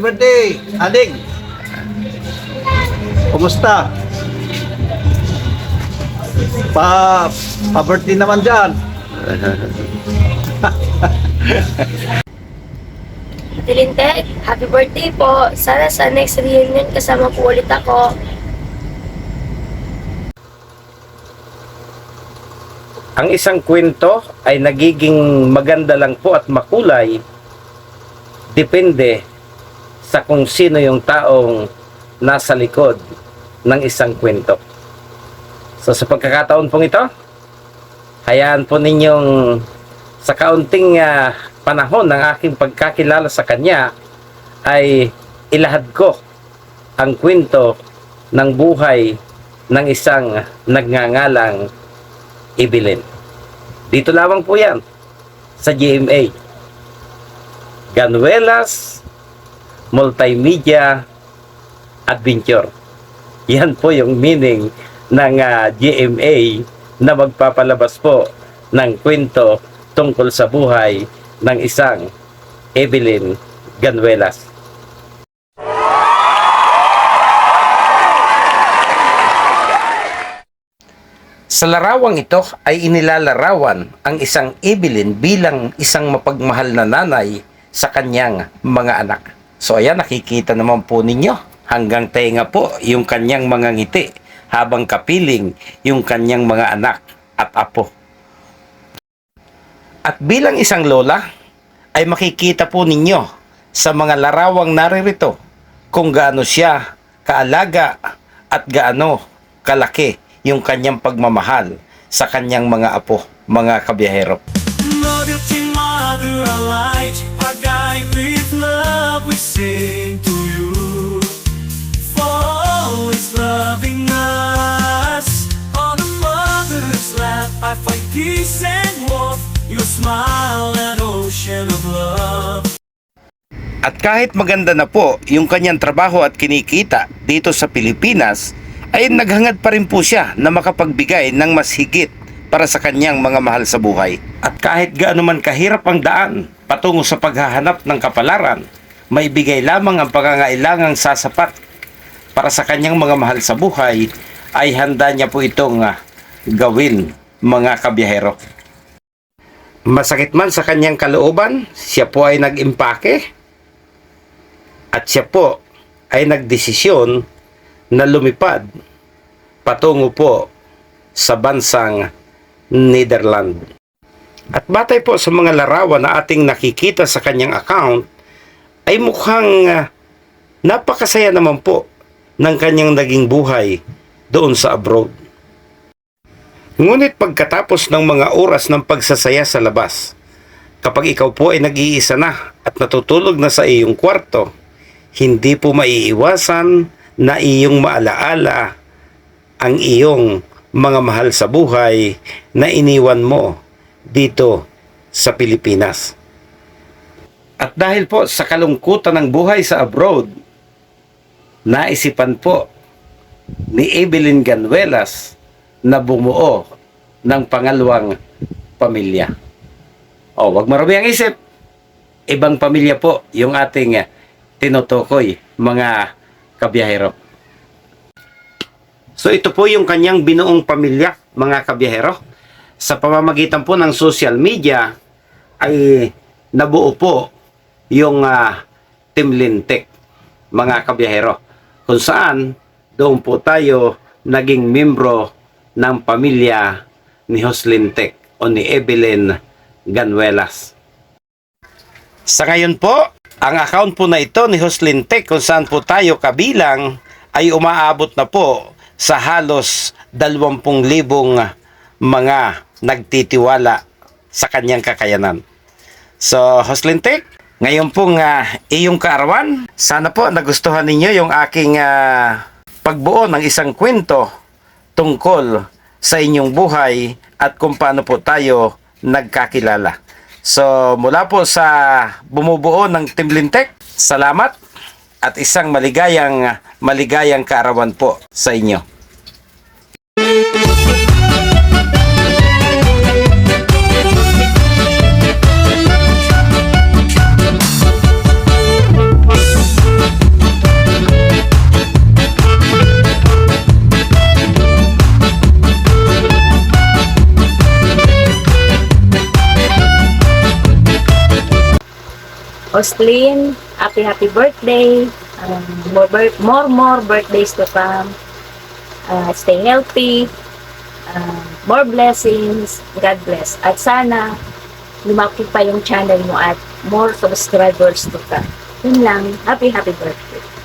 birthday, Ading. Kumusta? Pa, pa-birthday naman dyan. Tilintek, happy birthday po. Sana sa next reunion kasama po ulit ako. Ang isang kwento ay nagiging maganda lang po at makulay depende sa kung sino yung taong nasa likod ng isang kwento. So sa pagkakataon pong ito, hayaan po ninyong sa kaunting ah, panahon ng aking pagkakilala sa kanya ay ilahad ko ang kwento ng buhay ng isang nagngangalang Evelyn. Dito lamang po yan sa GMA. Ganuelas Multimedia Adventure. Yan po yung meaning ng ah, GMA na magpapalabas po ng kwento tungkol sa buhay ng isang Evelyn Ganuelas. Sa larawang ito ay inilalarawan ang isang Evelyn bilang isang mapagmahal na nanay sa kanyang mga anak. So ayan, nakikita naman po ninyo hanggang tenga po yung kanyang mga ngiti habang kapiling yung kanyang mga anak at apo. At bilang isang lola, ay makikita po ninyo sa mga larawang naririto kung gaano siya kaalaga at gaano kalaki yung kanyang pagmamahal sa kanyang mga apo, mga kabiyahero. Loyalty, with love we sing to you. For always loving us. On a mother's lap, I find peace and warmth. Your smile, an ocean of love. At kahit maganda na po yung kanyang trabaho at kinikita dito sa Pilipinas, ay naghangad pa rin po siya na makapagbigay ng mas higit para sa kanyang mga mahal sa buhay. At kahit gaano man kahirap ang daan patungo sa paghahanap ng kapalaran, may bigay lamang ang pangangailangang sasapat para sa kanyang mga mahal sa buhay, ay handa niya po itong ah, gawin mga kabiyahero. Masakit man sa kanyang kalooban, siya po ay nag-impake at siya po ay nagdesisyon na lumipad patungo po sa bansang Netherlands. At batay po sa mga larawan na ating nakikita sa kanyang account, ay mukhang ah, napakasaya naman po ng kanyang naging buhay doon sa abroad. Ngunit pagkatapos ng mga oras ng pagsasaya sa labas, kapag ikaw po ay nag-iisa na at natutulog na sa iyong kwarto, hindi po maiiwasan na iyong maalaala ang iyong mga mahal sa buhay na iniwan mo dito sa Pilipinas. At dahil po sa kalungkutan ng buhay sa abroad, naisipan po ni Evelyn Ganuelas na bumuo ng pangalawang pamilya. O, wag marami ang isip. Ibang pamilya po yung ating tinutukoy, mga kabiyahero. So ito po yung kanyang binuong pamilya, mga kabiyahero. Sa pamamagitan po ng social media ay nabuo po yung ah, Team Lintek, mga kabiyahero. Kung saan doon po tayo naging membro ng pamilya ni Hoslintek o ni Evelyn Ganuelas. Sa ngayon po, ang account po na ito ni Hoslin Tech kung saan po tayo kabilang ay umaabot na po sa halos 20,000 mga nagtitiwala sa kanyang kakayanan. So, Hoslin Tech, ngayon pong ah, iyong kaarawan, sana po nagustuhan ninyo yung aking ah, pagbuo ng isang kwento tungkol sa inyong buhay at kung paano po tayo nagkakilala. So, mula po sa bumubuo ng Team Lintek, salamat at isang maligayang maligayang kaarawan po sa inyo. Oslin, happy happy birthday. Um, more, more, more birthdays to come. Uh, stay healthy. Uh, more blessings. God bless. At sana, lumaki pa yung channel mo at more subscribers to come. Yun lang. Happy, happy birthday.